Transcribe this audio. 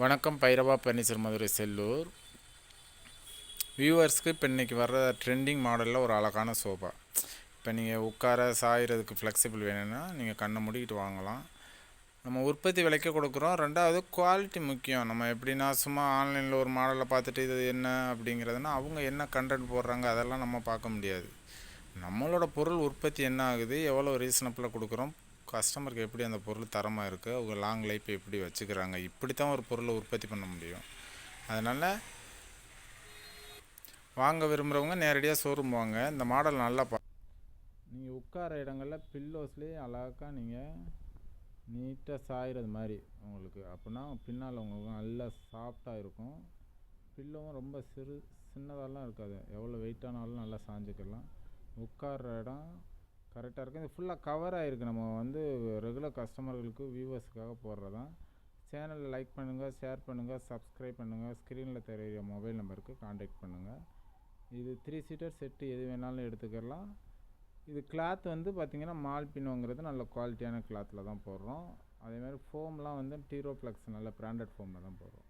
வணக்கம் பைரவா பர்னிச்சர் மதுரை செல்லூர். வியூவர்ஸ்க்கு இப்போ இன்றைக்கி வர்ற ட்ரெண்டிங் மாடலில் ஒரு அழகான சோஃபா இப்போ நீங்கள் உட்கார சாயிறதுக்கு ஃப்ளெக்சிபிள் வேணும்னா நீங்கள் கண்ணை மூடிக்கிட்டு வாங்கலாம். நம்ம உற்பத்தி விலைக்கு கொடுக்குறோம். ரெண்டாவது குவாலிட்டி முக்கியம். நம்ம எப்படின்னா சும்மா ஆன்லைனில் ஒரு மாடலை பார்த்துட்டு இது என்ன அப்படிங்கிறதுனா அவங்க என்ன கண்டென்ட் போடுறாங்க அதெல்லாம் நம்ம பார்க்க முடியாது. நம்மளோட பொருள் உற்பத்தி என்ன ஆகுது எவ்வளோ ரீசனபிளாக கொடுக்குறோம் கஸ்டமருக்கு எப்படி அந்த பொருள் தரமாக இருக்குது அவங்க லாங் லைஃப் எப்படி வச்சுக்கிறாங்க இப்படி தான் ஒரு பொருளை உற்பத்தி பண்ண முடியும். அதனால் வாங்க விரும்புகிறவங்க நேரடியாக ஷோரூம் வாங்க இந்த மாடல் நல்லா பா நீங்கள் உட்கார இடங்களில் பில்லோஸ்லேயே அழகாக நீங்கள் நீட்டாக சாயிறது மாதிரி உங்களுக்கு. அப்படின்னா பின்னால் உங்களுக்கு நல்லா சாஃப்டாக இருக்கும். பில்லோவும் ரொம்ப சிறு சின்னதாலாம் இருக்காது. எவ்வளோ வெயிட்டானாலும் நல்லா சாஞ்சிக்கலாம். உட்கார்ற இடம் கரெக்டாக இருக்கும். இது ஃபுல்லாக கவர் ஆகிருக்கு நம்ம வந்து ரெகுலர் கஸ்டமர்களுக்கு வியூவர்ஸுக்காக போடுறது தான் லைக் பண்ணுங்கள் ஷேர் பண்ணுங்கள் சப்ஸ்கிரைப் பண்ணுங்கள் ஸ்க்ரீனில் தெரிகிற மொபைல் நம்பருக்கு காண்டாக்ட் பண்ணுங்கள் இது த்ரீ சீட்டர் செட்டு எது வேணாலும் எடுத்துக்கலாம். இது கிளாத் வந்து பார்த்திங்கன்னா மால் பின்னோங்கிறது நல்ல குவாலிட்டியான கிளாத்தில் தான் போடுறோம். அதேமாதிரி ஃபோம்லாம் வந்து டீரோ ப்ளக்ஸ் நல்ல பிராண்டட் ஃபோமில் தான் போடுறோம்.